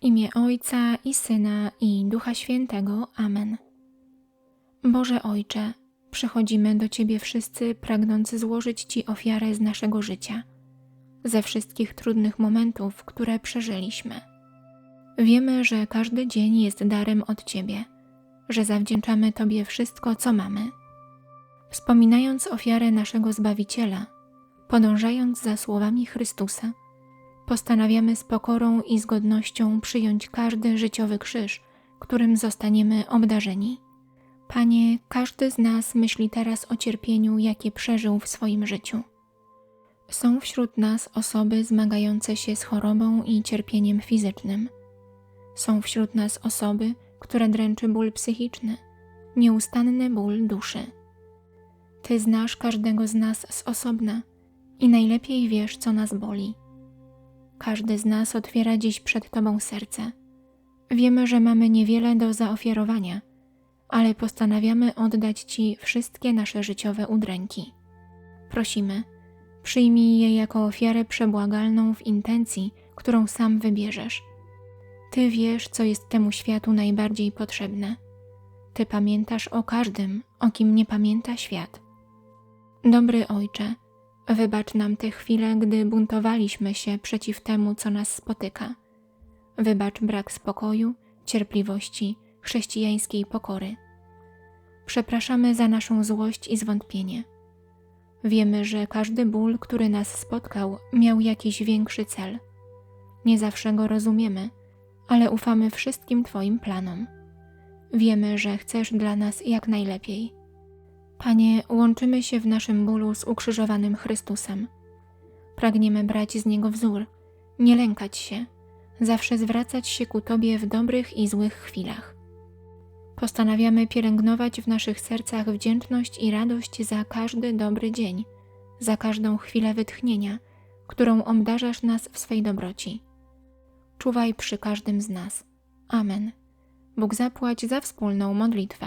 W imię Ojca i Syna i Ducha Świętego. Amen. Boże Ojcze, przychodzimy do Ciebie wszyscy, pragnąc złożyć Ci ofiarę z naszego życia, ze wszystkich trudnych momentów, które przeżyliśmy. Wiemy, że każdy dzień jest darem od Ciebie, że zawdzięczamy Tobie wszystko, co mamy. Wspominając ofiarę naszego Zbawiciela, podążając za słowami Chrystusa, postanawiamy z pokorą i z godnością przyjąć każdy życiowy krzyż, którym zostaniemy obdarzeni. Panie, każdy z nas myśli teraz o cierpieniu, jakie przeżył w swoim życiu. Są wśród nas osoby zmagające się z chorobą i cierpieniem fizycznym. Są wśród nas osoby, które dręczy ból psychiczny, nieustanny ból duszy. Ty znasz każdego z nas z osobna i najlepiej wiesz, co nas boli. Każdy z nas otwiera dziś przed Tobą serce. Wiemy, że mamy niewiele do zaofiarowania, ale postanawiamy oddać Ci wszystkie nasze życiowe udręki. Prosimy, przyjmij je jako ofiarę przebłagalną w intencji, którą sam wybierzesz. Ty wiesz, co jest temu światu najbardziej potrzebne. Ty pamiętasz o każdym, o kim nie pamięta świat. Dobry Ojcze, Wybacz nam te chwile, gdy buntowaliśmy się przeciw temu, co nas spotyka. Wybacz brak spokoju, cierpliwości, chrześcijańskiej pokory. Przepraszamy za naszą złość i zwątpienie. Wiemy, że każdy ból, który nas spotkał, miał jakiś większy cel. Nie zawsze go rozumiemy, ale ufamy wszystkim Twoim planom. Wiemy, że chcesz dla nas jak najlepiej. Panie, łączymy się w naszym bólu z ukrzyżowanym Chrystusem. Pragniemy brać z Niego wzór, nie lękać się, zawsze zwracać się ku Tobie w dobrych i złych chwilach. Postanawiamy pielęgnować w naszych sercach wdzięczność i radość za każdy dobry dzień, za każdą chwilę wytchnienia, którą obdarzasz nas w swej dobroci. Czuwaj przy każdym z nas. Amen. Bóg zapłać za wspólną modlitwę.